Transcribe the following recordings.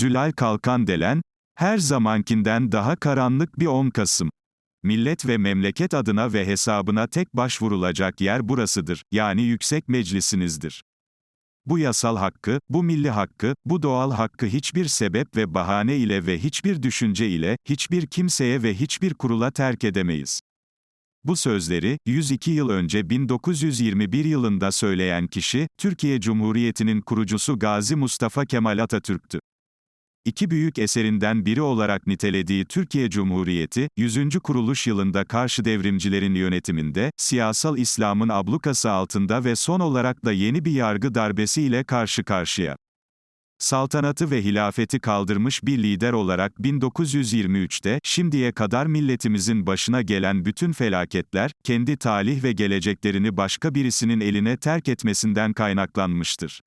Zülal Kalkan Delen, her zamankinden daha karanlık bir 10 Kasım. Millet ve memleket adına ve hesabına tek başvurulacak yer burasıdır, yani yüksek meclisinizdir. Bu yasal hakkı, bu milli hakkı, bu doğal hakkı hiçbir sebep ve bahane ile ve hiçbir düşünce ile, hiçbir kimseye ve hiçbir kurula terk edemeyiz. Bu sözleri, 102 yıl önce 1921 yılında söyleyen kişi, Türkiye Cumhuriyeti'nin kurucusu Gazi Mustafa Kemal Atatürk'tü. İki büyük eserinden biri olarak nitelediği Türkiye Cumhuriyeti, 100. kuruluş yılında karşı devrimcilerin yönetiminde, siyasal İslam'ın ablukası altında ve son olarak da yeni bir yargı darbesi ile karşı karşıya. Saltanatı ve hilafeti kaldırmış bir lider olarak 1923'te, şimdiye kadar milletimizin başına gelen bütün felaketler, kendi talih ve geleceklerini başka birisinin eline terk etmesinden kaynaklanmıştır.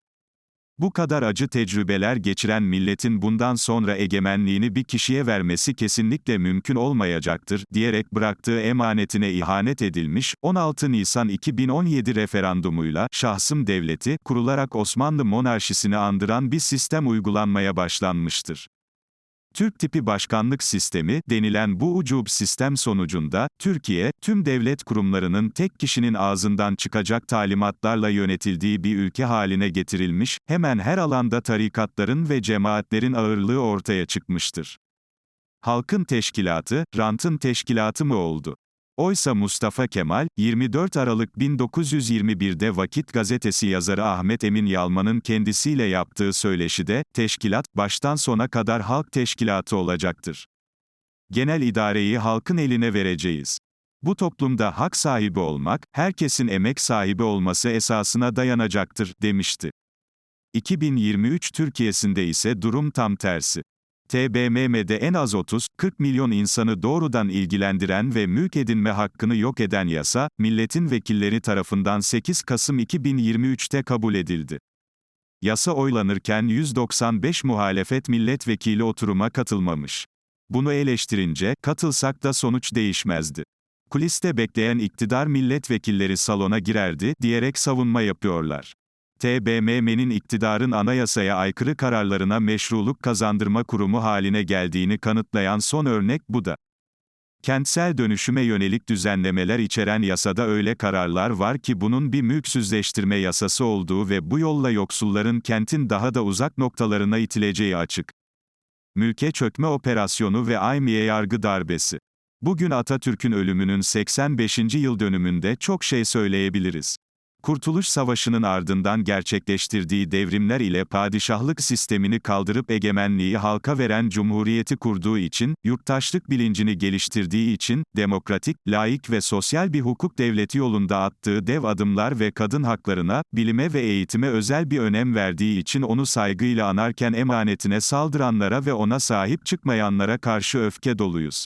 Bu kadar acı tecrübeler geçiren milletin bundan sonra egemenliğini bir kişiye vermesi kesinlikle mümkün olmayacaktır, diyerek bıraktığı emanetine ihanet edilmiş, 16 Nisan 2017 referandumuyla, şahsım devleti, kurularak Osmanlı monarşisini andıran bir sistem uygulanmaya başlanmıştır. Türk tipi başkanlık sistemi denilen bu ucub sistem sonucunda, Türkiye, tüm devlet kurumlarının tek kişinin ağzından çıkacak talimatlarla yönetildiği bir ülke haline getirilmiş, hemen her alanda tarikatların ve cemaatlerin ağırlığı ortaya çıkmıştır. Halkın teşkilatı, rantın teşkilatı mı oldu? Oysa Mustafa Kemal, 24 Aralık 1921'de Vakit gazetesi yazarı Ahmet Emin Yalman'ın kendisiyle yaptığı söyleşide, teşkilat, baştan sona kadar halk teşkilatı olacaktır. Genel idareyi halkın eline vereceğiz. Bu toplumda hak sahibi olmak, herkesin emek sahibi olması esasına dayanacaktır, demişti. 2023 Türkiye'sinde ise durum tam tersi. TBMM'de en az 30-40 milyon insanı doğrudan ilgilendiren ve mülk edinme hakkını yok eden yasa, milletin vekilleri tarafından 8 Kasım 2023'te kabul edildi. Yasa oylanırken 195 muhalefet milletvekili oturuma katılmamış. Bunu eleştirince, katılsak da sonuç değişmezdi. Kuliste bekleyen iktidar milletvekilleri salona girerdi, diyerek savunma yapıyorlar. TBMM'nin iktidarın anayasaya aykırı kararlarına meşruluk kazandırma kurumu haline geldiğini kanıtlayan son örnek bu da. Kentsel dönüşüme yönelik düzenlemeler içeren yasada öyle kararlar var ki bunun bir mülksüzleştirme yasası olduğu ve bu yolla yoksulların kentin daha da uzak noktalarına itileceği açık. Mülke çökme operasyonu ve aymiye yargı darbesi. Bugün Atatürk'ün ölümünün 85. yıl dönümünde çok şey söyleyebiliriz. Kurtuluş Savaşı'nın ardından gerçekleştirdiği devrimler ile padişahlık sistemini kaldırıp egemenliği halka veren cumhuriyeti kurduğu için, yurttaşlık bilincini geliştirdiği için, demokratik, laik ve sosyal bir hukuk devleti yolunda attığı dev adımlar ve kadın haklarına, bilime ve eğitime özel bir önem verdiği için onu saygıyla anarken emanetine saldıranlara ve ona sahip çıkmayanlara karşı öfke doluyuz.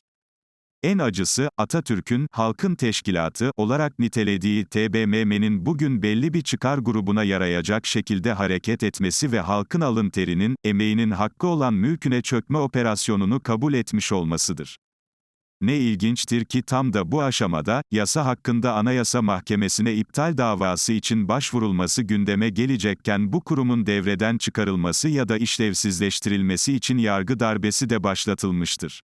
En acısı, Atatürk'ün, halkın teşkilatı, olarak nitelediği TBMM'nin bugün belli bir çıkar grubuna yarayacak şekilde hareket etmesi ve halkın alın terinin, emeğinin hakkı olan mülküne çökme operasyonunu kabul etmiş olmasıdır. Ne ilginçtir ki tam da bu aşamada, yasa hakkında Anayasa Mahkemesi'ne iptal davası için başvurulması gündeme gelecekken bu kurumun devreden çıkarılması ya da işlevsizleştirilmesi için yargı darbesi de başlatılmıştır.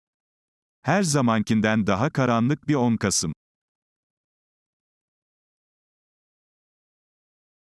Her zamankinden daha karanlık bir 10 Kasım.